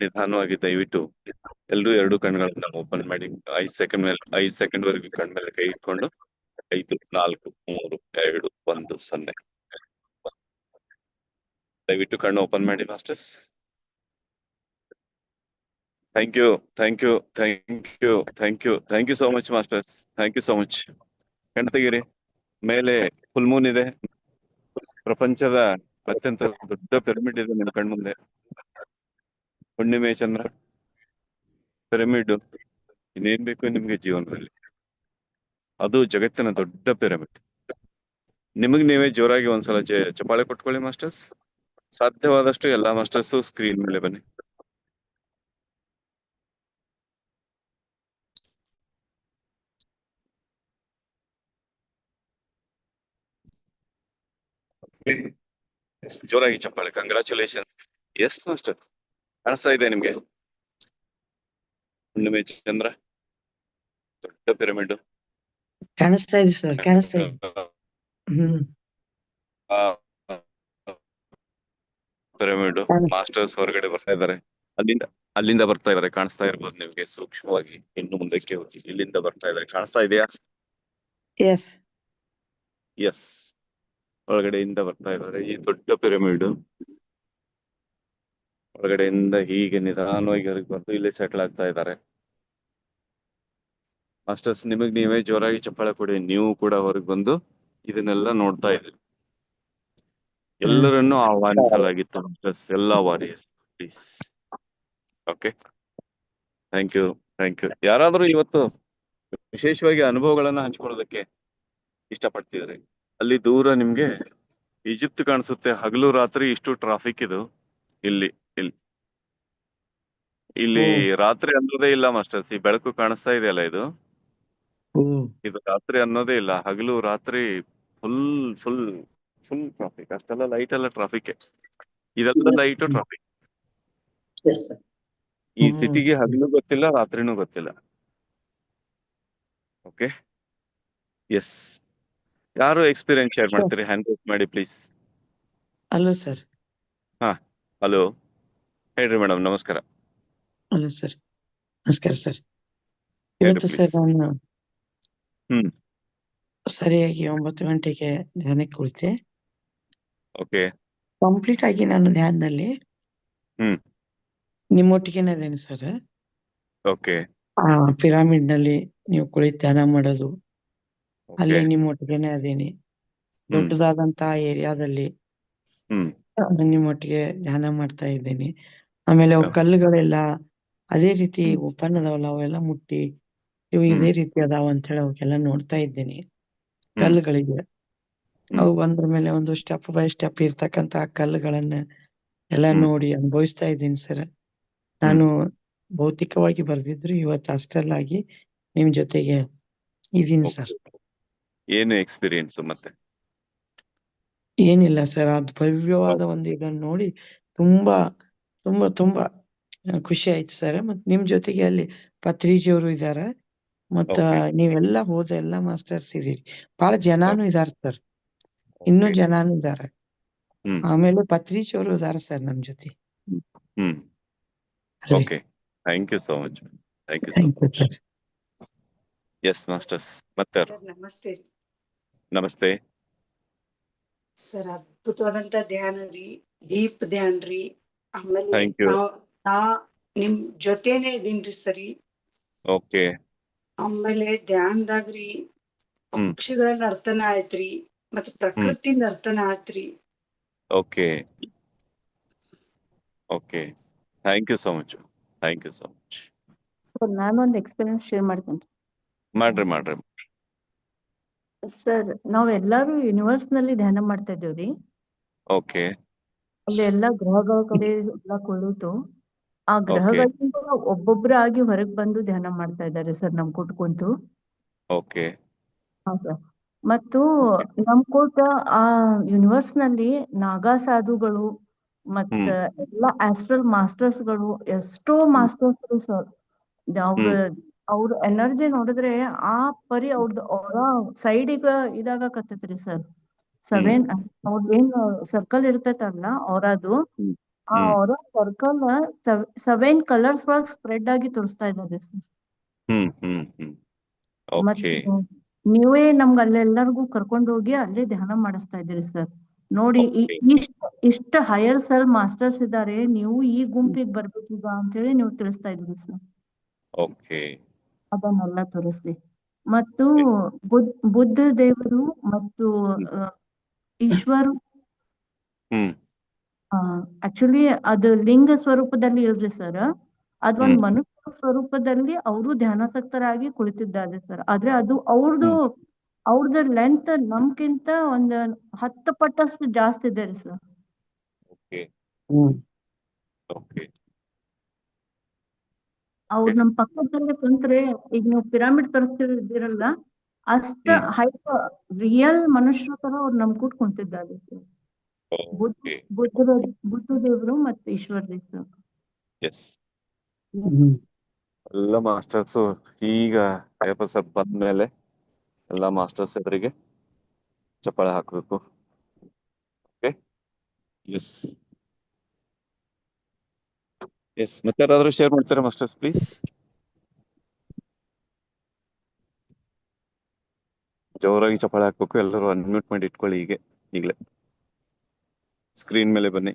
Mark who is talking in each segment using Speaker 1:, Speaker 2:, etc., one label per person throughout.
Speaker 1: ನಿಧಾನವಾಗಿ ದಯವಿಟ್ಟು ಎಲ್ರು ಎರಡು ಕಣ್ಗಳನ್ನ ಓಪನ್ ಮಾಡಿ, ಐದು ಸೆಕೆಂಡ್ ಮೇಲೆ, ಐದು ಸೆಕೆಂಡ್ ವರೆಗೂ ಕಣ್ ಮೇಲೆ ಕೈ ಇಟ್ಕೊಂಡು, ಐದು, ನಾಲ್ಕು, ಮೂರು, ಎರಡು, ಒಂದು, ಸೊನ್ನೆ. ದಯವಿಟ್ಟು ಕಣ್ಣು ಓಪನ್ ಮಾಡಿ masters. Thank you thank you thank you thank you thank you so much masters thank you so much ಕಣ್ ತೆಗೀರಿ ಮೇಲೆ ಫುಲ್ ಮೂನ್ ಇದೆ. ಪ್ರಪಂಚದ ಅತ್ಯಂತ ದೊಡ್ಡ ಪಿರಮಿಡ್ ಇದೆ ನಿಮ್ಮ ಕಣ್ಮುಂದೆ. ಹುಣ್ಣಿಮೆ, ಚಂದ್ರ. ಪಿರಮಿಡ್ ಇನ್ನೇನ್ ಬೇಕು ನಿಮ್ಗೆ ಜೀವನದಲ್ಲಿ? ಅದು ಜಗತ್ತಿನ ದೊಡ್ಡ ಪಿರಮಿಡ್ ನಿಮಗ್ ನೀವೇ ಜೋರಾಗಿ ಒಂದ್ಸಲ ಚಪಾಳೆ ಕೊಟ್ಕೊಳ್ಳಿ ಮಾಸ್ಟರ್ಸ್ ಸಾಧ್ಯವಾದಷ್ಟು ಎಲ್ಲಾ ಮಾಸ್ಟರ್ಸ್ ಸ್ಕ್ರೀನ್ ಮೇಲೆ ಬನ್ನಿ. ಜೋರಾಗಿ ಚಪ್ಪಾಳೆ. ಕಂಗ್ರಾಚುಲೇಷನ್ ಎಸ್ ಮಾಸ್ಟರ್ ಕಾಣಿಸ್ತಾ ಇದೆ ನಿಮ್ಗೆ? ಹುಣ್ಣಿಮೆ ಚಂದ್ರ? ದೊಡ್ಡ ಪಿರಮಿಡ್.
Speaker 2: ಕಾಣಿಸ್ತಾ ಇದೆ ಸರ್ ಕಾಣಿಸ್ತಾ ಇದೆ. ಹ್ಮ್.
Speaker 1: ಪಿರಮಿಡ್ ಮಾಸ್ಟರ್ಸ್ ಹೊರಗಡೆ ಬರ್ತಾ ಇದಾರೆ ಅಲ್ಲಿಂದ ಅಲ್ಲಿಂದ ಬರ್ತಾ ಇದ್ದಾರೆ ಕಾಣಿಸ್ತಾ ಇರ್ಬೋದು ನಿಮ್ಗೆ ಸೂಕ್ಷ್ಮವಾಗಿ. ಇನ್ನು ಮುಂದಕ್ಕೆ ಹೋಗಿ ಇಲ್ಲಿಂದ ಬರ್ತಾ ಇದ್ದಾರೆ. ಕಾಣಿಸ್ತಾ ಇದೆಯಾ?
Speaker 2: ಎಸ್
Speaker 1: ಎಸ್ ಒಳಗಡೆಯಿಂದ ಬರ್ತಾ ಇದ್ದಾರೆ. ಈ ದೊಡ್ಡ ಪಿರಮಿಡ್. ಒಳಗಡೆಯಿಂದ ಹೀಗೆ ನಿಧಾನವಾಗಿ ಹೊರಗೆ ಬಂದು ಇಲ್ಲಿ ಸೆಟ್ಲ್ ಆಗ್ತಾ ಇದ್ದಾರೆ. ಮಾಸ್ಟರ್ಸ್ ನಿಮಗ್ ನೀವೇ ಜೋರಾಗಿ ಚಪ್ಪಾಳೆ ಕೊಡಿ, ನೀವು ಕೂಡ ಹೊರಗೆ ಬಂದು ಇದನ್ನೆಲ್ಲ ನೋಡ್ತಾ ಇದ್ರಿ ಎಲ್ಲರನ್ನೂ ಆಹ್ವಾನಿಸಲಾಗಿತ್ತು ಮಾಸ್ಟರ್ಸ್ ಎಲ್ಲ warriors please okay thank you thank you ಯಾರಾದರೂ ಇವತ್ತು ವಿಶೇಷವಾಗಿ ಅನುಭವಗಳನ್ನ ಹಂಚ್ಕೊಳ್ಳೋದಕ್ಕೆ ಇಷ್ಟಪಡ್ತಿದ್ರಿ, ಅಲ್ಲಿ ದೂರ ನಿಮ್ಗೆ ಈಜಿಪ್ಟ್ ಕಾಣಿಸುತ್ತೆ, ಹಗಲು ರಾತ್ರಿ ಇಷ್ಟು ಟ್ರಾಫಿಕ್ ಇದು ಇಲ್ಲಿ. ಇಲ್ಲಿ. ಇಲ್ಲಿ ರಾತ್ರಿ ಅನ್ನೋದೇ ಇಲ್ಲ ಮಾಸ್ಟರ್ಸ್ ಈ ಬೆಳಕು ಕಾಣಿಸ್ತಾ ಇದೆಯಲ್ಲ ಇದು? ಇದು ರಾತ್ರಿ ಅನ್ನೋದೇ ಇಲ್ಲ ಹಗಲು ರಾತ್ರಿ ಫುಲ್ ಫುಲ್ ಫುಲ್ ಟ್ರಾಫಿಕ್ ಅಷ್ಟೆಲ್ಲ ಲೈಟ್ ಎಲ್ಲ ಟ್ರಾಫಿಕ್ ಇದೆಲ್ಲ ಲೈಟ್ ಟ್ರಾಫಿಕ್ ಈ ಸಿಟಿಗೆ ಹಗಲು ಗೊತ್ತಿಲ್ಲ ರಾತ್ರಿನೂ ಗೊತ್ತಿಲ್ಲ. ಓಕೆ ಎಸ್ ಯಾರು ಎಕ್ಸ್ಪೀರಿಯನ್ಸ್ ಶೇರ್. ಮಾಡ್ತೀರಿ? ಹ್ಯಾಂಡ್ ಮಾಡಿ ಪ್ಲೀಸ್
Speaker 2: ಹಲೋ ಸರ್ ಹಾ
Speaker 1: ಹಲೋ ಹೇಳ್ರಿ ಮೇಡಮ್ ನಮಸ್ಕಾರ.
Speaker 2: ಹಲೋ ಸರ್ ನಮಸ್ಕಾರ ಸರ್. ಇವತ್ತು ಸರ್. ನಾನು
Speaker 1: ಹ್ಮ್.
Speaker 2: ಸರಿಯಾಗಿ ಒಂಬತ್ತು ಗಂಟೆಗೆ ಧ್ಯಾನಕ್ಕೆ ಕುಳಿತೆ.
Speaker 1: ಓಕೆ.
Speaker 2: ಕಂಪ್ಲೀಟ್ ಆಗಿ ನಾನು ಧ್ಯಾನದಲ್ಲಿ
Speaker 1: ಹ್ಮ್.
Speaker 2: ನಿಮ್ಮೊಟ್ಟಿಗೆನೇ ಅದೇನೆ ಸರ್.
Speaker 1: ಓಕೆ.
Speaker 2: ಆ ಪಿರಾಮಿಡ್ನಲ್ಲಿ ನೀವು ಕುಳಿತು ಧ್ಯಾನ ಮಾಡೋದು. ಅಲ್ಲಿ
Speaker 1: ನಿಮ್ಮ
Speaker 2: ನಿಮ್ಮೊಟ್ಟಿಗೆನೆ ಅದೇನಿ ದೊಡ್ಡದಾದಂತಹ ಏರಿಯಾದಲ್ಲಿ
Speaker 1: ಹ್ಮ್.
Speaker 2: ನಿಮ್ಮೊಟ್ಟಿಗೆ ಧ್ಯಾನ ಮಾಡ್ತಾ ಇದ್ದೀನಿ. ಆಮೇಲೆ ಅವು ಕಲ್ಲುಗಳೆಲ್ಲ ಅದೇ ರೀತಿ. ಓಪನ್ ಅದಾವಲ್ಲ ಅವೆಲ್ಲ ಮುಟ್ಟಿ ಇವು ಇದೇ ರೀತಿ ಅದಾವ ಅಂತ ಹೇಳಿ ಅವಕ್ಕೆಲ್ಲ ನೋಡ್ತಾ ಇದ್ದೀನಿ. ಕಲ್ಲುಗಳಿಗೆ. ಅವು ಬಂದ್ರ ಮೇಲೆ ಒಂದು ಸ್ಟೆಪ್ ಬೈ ಸ್ಟೆಪ್ ಇರ್ತಕ್ಕಂತ ಕಲ್ಲುಗಳನ್ನ ಎಲ್ಲ ನೋಡಿ ಅನುಭವಿಸ್ತಾ ಇದ್ದೀನಿ ಸರ್. ನಾನು ಭೌತಿಕವಾಗಿ ಬರ್ದಿದ್ರು ಇವತ್ತು ಅಷ್ಟೆಲ್ಲ ಆಗಿ ನಿಮ್ ಜೊತೆಗೆ ಇದೀನಿ ಸರ್.
Speaker 1: ಏನು ಎಕ್ಸ್ಪೀರಿಯನ್ಸ್ ಮತ್ತೆ?
Speaker 2: ಏನಿಲ್ಲ ಸರ್. ಅದು ಭವ್ಯವಾದ ಒಂದು ಇದನ್ನ ನೋಡಿ ತುಂಬಾ ತುಂಬಾ ತುಂಬಾ ಖುಷಿ ಆಯ್ತು ಸರ್ ಮತ್ ನಿಮ್ ಜೊತೆಗೆ ಅಲ್ಲಿ ಪತ್ರಿಜಿಯವರು ಇದಾರೆ. ಮತ್ತ ನೀವೆಲ್ಲಾ ಹೋದ ಎಲ್ಲಾ ಮಾಸ್ಟರ್ಸ್ ಇದೀರಿ. ಬಹಳ ಜನಾನು ಇದಾರ ಸರ್ ಇನ್ನೂ. ಜನಾನು ಇದಾರೆ. ಆಮೇಲೆ ಪತ್ರಿಜಿಯವರು ಇದಾರ ಸರ್ ನಮ್ ಜೊತೆ.
Speaker 1: Thank you so much thank you so
Speaker 2: Thank you,
Speaker 1: much. Yes masters ಮತ್ತೆ
Speaker 3: ಸರ್ ನಮಸ್ತೆ.
Speaker 1: ನಮಸ್ತೆ.
Speaker 3: ಸರ್ ಅದ್ಭುತವಾದಂತ ಧ್ಯಾನ ರೀ. ಡೀಪ್ ಧ್ಯಾನ ರೀ. ಆಮೇಲೆ ನಾ ನಿಮ್ ಜೊತೆನೆ ಇದೀನ್ರಿ ಸರಿ.
Speaker 1: ಓಕೆ
Speaker 3: ಆಮೇಲೆ ಧ್ಯಾನದಾಗ್ರಿ. ಪಕ್ಷಿಗಳ ನರ್ತನ ಆಯ್ತ್ರಿ ಮತ್ತ ಪ್ರಕೃತಿ ನರ್ತನ ಆತ್ರಿ
Speaker 1: okay okay thank you so much thank you so much
Speaker 4: sir ಒಂದು ಎಕ್ಸ್ಪೀರಿಯನ್ಸ್ ಶೇರ್ ಮಾಡ್ತೀನಿ
Speaker 1: ಮಾಡ್ರಿ ಮಾಡ್ರಿ.
Speaker 4: ಸರ್ ನಾವೆಲ್ಲರೂ ಎಲ್ಲಾರು ಯೂನಿವರ್ಸ್ನಲ್ಲಿ ಧ್ಯಾನ ಮಾಡ್ತಾ ಇದ್ದೇವ್ರಿ.
Speaker 1: ಓಕೆ
Speaker 4: ಅಲ್ಲಿ ಎಲ್ಲಾ ಗ್ರಹಗಳ ಕಡೆ ಎಲ್ಲ ಕುಳಿತು ಆ ಗ್ರಹಗಳಿಂದ ಒಬ್ಬೊಬ್ರು ಆಗಿ ಹೊರಗ್ ಬಂದು ಧ್ಯಾನ ಮಾಡ್ತಾ ಇದ್ದಾರೆ ಸರ್ ನಮ್ ಕೂಟ್ ಕುಂತು.
Speaker 1: ಓಕೆ
Speaker 4: ಹಾ ಸರ್. ಮತ್ತು ನಮ್ ಕೂಟ ಆ ಯೂನಿವರ್ಸ್ನಲ್ಲಿ ನಾಗಾ ಸಾಧುಗಳು ಮತ್ತ ಎಲ್ಲಾ ಆಸ್ಟ್ರಲ್ ಮಾಸ್ಟರ್ಸ್ಗಳು ಎಷ್ಟೋ ಮಾಸ್ಟರ್ಸ್ ಸರ್. ಅವ್ರ ಅವ್ರ ಎನರ್ಜಿ ನೋಡಿದ್ರೆ ಆ ಪರಿ ಅವ್ರದ್ದು ಅವರ ಸೈಡಿಗ ಇದಾಗಕತ್ತೈತ್ರಿ ಸರ್. ಸೆವೆನ್ ಅವ್ರ ಏನ್ ಸರ್ಕಲ್ ಇರ್ತೈತಲ್ಲ ಅವರದು. ಆ. ಅವರ ಸರ್ಕಲ್ ಸೆವೆನ್ ಕಲರ್ಸ್ ಒಳಗ್ ಸ್ಪ್ರೆಡ್ ಆಗಿ ತೋರಿಸ್ತಾ ಇದ್ದಾರೆ ಸರ್. ನೀವೇ ನಮ್ಗ ಅಲ್ಲೆಲ್ಲರಿಗೂ ಕರ್ಕೊಂಡು ಹೋಗಿ ಅಲ್ಲೇ ಧ್ಯಾನ ಮಾಡಿಸ್ತಾ ಇದ್ದೀರಿ ಸರ್. ನೋಡಿ ಇಷ್ಟ ಇಷ್ಟ ಹೈಯರ್ ಸೆಲ್ ಮಾಸ್ಟರ್ಸ್ ಇದ್ದಾರೆ ನೀವು ಈ ಗುಂಪಿಗೆ ಬರ್ಬೇಕೀಗ ಅಂತೇಳಿ ನೀವು ತಿಳಿಸ್ತಾ ಇದ್ದೀರಿ ಸರ್.
Speaker 1: ಓಕೆ
Speaker 4: ಅದನ್ನೆಲ್ಲ ತೋರಿಸಿ. ಮತ್ತು ಬುದ್ಧ ಬುದ್ಧ ದೇವರು ಮತ್ತು ಈಶ್ವರು
Speaker 1: ಹ್ಮ್.
Speaker 4: ಆಕ್ಚುಲಿ ಅದು ಲಿಂಗ ಸ್ವರೂಪದಲ್ಲಿ ಇಲ್ರಿ ಸರ್ ಅದೊಂದ್. ಮನುಷ್ಯ ಸ್ವರೂಪದಲ್ಲಿ ಅವರು ಧ್ಯಾನಾಸಕ್ತರಾಗಿ ಕುಳಿತಿದ್ದಾರೆ ಸರ್ ಆದ್ರೆ ಅದು ಅವ್ರದ್ದು ಅವ್ರದ್ದು ಲೆಂತ್ ನಮ್ಕಿಂತ ಒಂದ್ ಹತ್ತು ಪಟ್ಟಷ್ಟು ಜಾಸ್ತಿ ಇದೆ ರೀ ಸರ್
Speaker 1: ಅವ್ರ
Speaker 2: ಹ್ಮ್.
Speaker 1: ಓಕೆ
Speaker 4: ಅವ್ರು
Speaker 1: Okay.
Speaker 4: ನಮ್ ಪಕ್ಕದಲ್ಲೇ ಕುಂತ್ರೆ ಈಗ ನೀವು ಪಿರಾಮಿಡ್ ತೋರಿಸ್ತಿದ್ದೀರಲ್ಲ ಅಷ್ಟ ಹೈಪ ರಿಯಲ್ ಮನುಷ್ಯರ ತರ ಅವ್ರು ನಮ್ ಕೂಡ ಕುಂತಿದ್ದಾರೆ ಸರ್ ಬುದ್ಧ ಬುದ್ಧ ದೇವರು ಮತ್ತೆ ಈಶ್ವರ ದೇವರು.
Speaker 1: ಎಸ್ ಎಲ್ಲ ಮಾಸ್ಟರ್ಸ್ ಈಗ ಅಯ್ಯಪ್ಪ ಸರ್ ಬಂದ್ಮೇಲೆ ಎಲ್ಲ ಮಾಸ್ಟರ್ಸ್ ಎದುರಿಗೆ ಚಪ್ಪಾಳೆ ಹಾಕ್ಬೇಕು. ಓಕೆ ಎಸ್ ಎಸ್ ಮತ್ತೆ ಯಾರಾದ್ರೂ ಶೇರ್ ಮಾಡ್ತಾರೆ ಮಾಸ್ಟರ್ಸ್ ಪ್ಲೀಸ್ ಜೋರಾಗಿ ಚಪ್ಪಾಳೆ ಹಾಕ್ಬೇಕು ಎಲ್ಲರೂ ಅನ್ಮ್ಯೂಟ್ ಮಾಡಿ ಇಟ್ಕೊಳ್ಳಿ ಹೀಗೆ ಈಗಲೇ. ಸ್ಕ್ರೀನ್ ಮೇಲೆ ಬನ್ನಿ.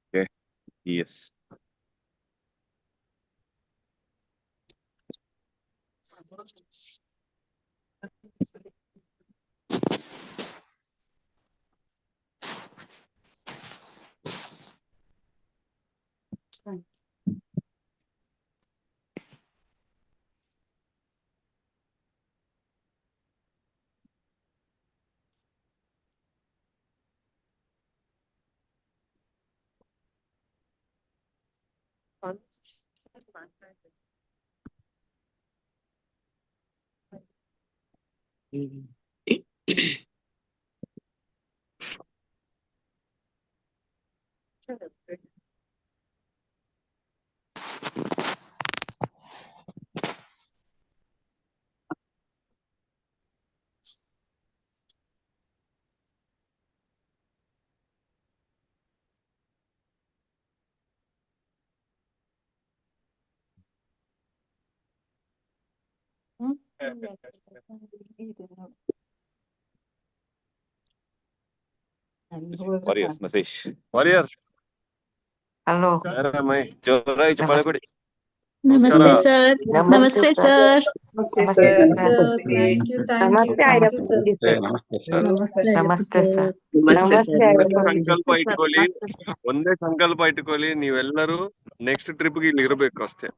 Speaker 1: ಓಕೆ ಎಸ್ ವಾರಿಯರ್ಸ್ ಮಸೇಶ್ ವಾರಿಯರ್ಸ್
Speaker 5: ಹಲೋ
Speaker 1: ಜೋರಾಗಿ ಚಪ್ಪಾಳೆ ಕೊಡಿ
Speaker 6: ನಮಸ್ತೆ
Speaker 1: ನಮಸ್ಕಾರ.
Speaker 6: ಸರ್ ನಮಸ್ತೆ ಸರ್
Speaker 3: ನಮಸ್ತೆ
Speaker 5: ನಮಸ್ತೆ
Speaker 3: ಸರ್.
Speaker 5: ನಮಸ್ತೆ ಅಯ್ಯಪ್ಪ
Speaker 1: ನಮಸ್ತೆ ನಮಸ್ತೆ ಸರ್.
Speaker 5: ನಮಸ್ತೆ
Speaker 1: ಸಂಕಲ್ಪ ಇಟ್ಕೊಳ್ಳಿ. ಒಂದೇ ಸಂಕಲ್ಪ ಇಟ್ಕೊಳ್ಳಿ. ನೀವೆಲ್ಲರೂ ನೆಕ್ಸ್ಟ್ ಟ್ರಿಪ್ಗೆ ಇಲ್ಲಿ ಇರಬೇಕು ಅಷ್ಟೇ.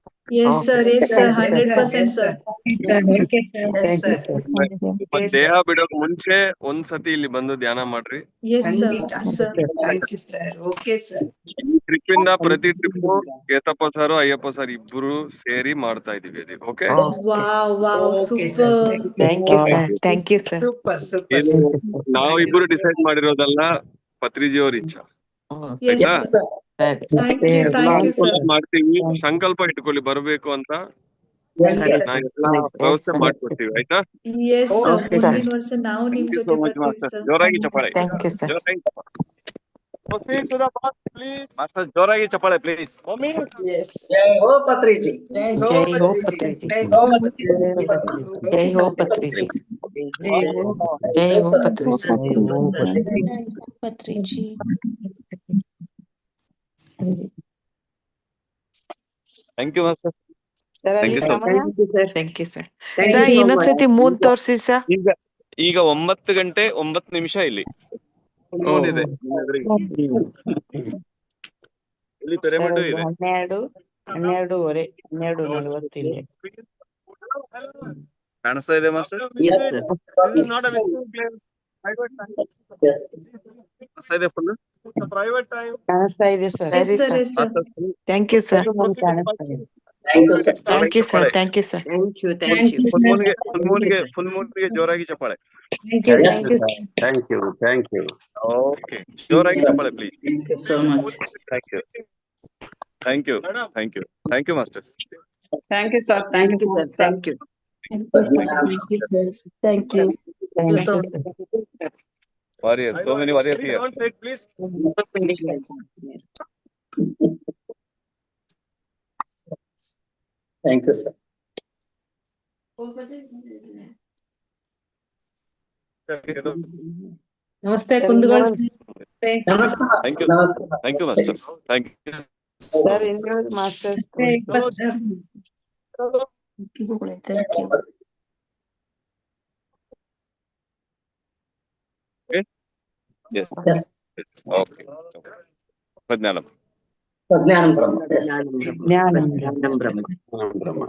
Speaker 1: ದೇಹ ಬಿಡೋಕ್ ಮುಂಚೆ ಒಂದ್ಸತಿ ಇಲ್ಲಿ ಬಂದು ಧ್ಯಾನ ಮಾಡ್ರಿ. ಟ್ರಿಪ್ ಇಂದ ಪ್ರತಿ trip Ketappa sir Ayyappa sir ಇಬ್ರು ಸೇರಿ ಮಾಡ್ತಾ ಇದೀವಿ ಅದು okay
Speaker 7: Wow, wow,
Speaker 3: Okay,
Speaker 5: thank you sir thank you sir
Speaker 3: super super
Speaker 1: ಇದು ನಾವು ಇಬ್ರು ಡಿಸೈಡ್ ಮಾಡಿರೋದಲ್ಲ ಪತ್ರಿಜಿ ಅವ್ರ ಇಚ್ಛಾ.
Speaker 7: Sir.
Speaker 1: ಮಾಡ್ತೀವಿ. ಸಂಕಲ್ಪ ಇಟ್ಕೊಳ್ಳಿ ಬರ್ಬೇಕು ಅಂತ. ವ್ಯವಸ್ಥೆ ಮಾಡ್ಕೊಡ್ತೀವಿ ಆಯ್ತಾ?
Speaker 7: ಜೋರಾಗಿ ಚಪ್ಪಾಳೆ.
Speaker 3: Okay,
Speaker 1: thank you. ಜೋರಾಗಿ ಚಪ್ಪಾಳೆ
Speaker 5: ಥ್ಯಾಂಕ್ ಯು ಸರ್
Speaker 1: ಜೋರಾಗಿ ಮಾಸ್ಟರ್ ಜೋರಾಗಿ ಚಪ್ಪಾಳೆ ಪ್ಲೀಸ್
Speaker 3: ಎಸ್
Speaker 5: ಜೈ ಹೋ
Speaker 3: ಜೈ
Speaker 5: ಪತ್ರಿಜಿ
Speaker 3: ಹೋ ಪತ್ರಿಜಿ
Speaker 5: ಜೈ ಹೋ ಪತ್ರಿಜಿ ಜೈ ಹೋ Patriji
Speaker 6: Patriji
Speaker 1: thank you master
Speaker 2: sir
Speaker 1: Thank you
Speaker 5: thank you sir sir ಇನ್ನೊಂದ್ಸತಿ ಮೂನ್ ತೋರ್ಸಿ ಸರ್
Speaker 1: ಈಗ ಈಗ ಒಂಬತ್ತು ಗಂಟೆ ಒಂಬತ್ತು ನಿಮಿಷ ಇಲ್ಲಿ. ಇದೆ. ಇಲ್ಲಿ ಪಿರಮಿಡ್ ಇದೆ.
Speaker 2: ಹನ್ನೆರಡು ಹನ್ನೆರಡೂವರೆ ಹನ್ನೆರಡು ನಲವತ್ತಿದೆ
Speaker 1: ಕಾಣಿಸ್ತಾ ಇದೆ ಮಾಸ್ಟರ್? ಕಾಣಿಸ್ತಾ ಇದೆ ಫುಲ್?
Speaker 2: ಕಾಣಿಸ್ತಾ ಇದೆ ಸರ್
Speaker 7: ಥ್ಯಾಂಕ್ ಯು
Speaker 5: ಸರ್
Speaker 7: ಕಾಣಿಸ್ತಾ sir.
Speaker 5: ಥ್ಯಾಂಕ್ ಯು ಸರ್
Speaker 2: ನಮ್ಗೆ ಕಾಣಿಸ್ತಾ ಇದೆ
Speaker 5: thank you sir thank you sir
Speaker 1: full ಮೂನ್ಗೆ full ಮೂನ್ಗೆ ಫುಲ್ ಮೂನ್ಗೆ ಜೋರಾಗಿ ಚಪ್ಪಾಳೆ
Speaker 6: thank you thank you
Speaker 8: Thank you, thank you.
Speaker 1: Okay ಜೋರಾಗಿ ಚಪ್ಪಾಳೆ please
Speaker 8: Thank you so much.
Speaker 1: Thank you thank you thank you thank you masters
Speaker 8: Thank you, sir. Thank you so much, sir.
Speaker 5: Thank you
Speaker 4: Thank you.
Speaker 2: Thank
Speaker 6: so
Speaker 2: you, sir.
Speaker 1: Warriors, so many warriors here.
Speaker 8: Thank you, sir.
Speaker 6: ನಮಸ್ತೆ ಕುಂದಗೋಳ
Speaker 8: ನಮಸ್ಕಾರ
Speaker 1: Thank you.
Speaker 8: ನಮಸ್ಕಾರ
Speaker 1: Thank you, master. Thank you.
Speaker 2: Sir, ಇನ್ನೊಂದು master
Speaker 4: Thank you.
Speaker 1: Yes,
Speaker 8: Yes.
Speaker 1: yes. Okay. okay. ಪ್ರಜ್ಞಾನಂ
Speaker 8: ಪ್ರಜ್ಞಾನಂ జ్ఞానం బ్రహ్మ జ్ఞానం బ్రహ్మ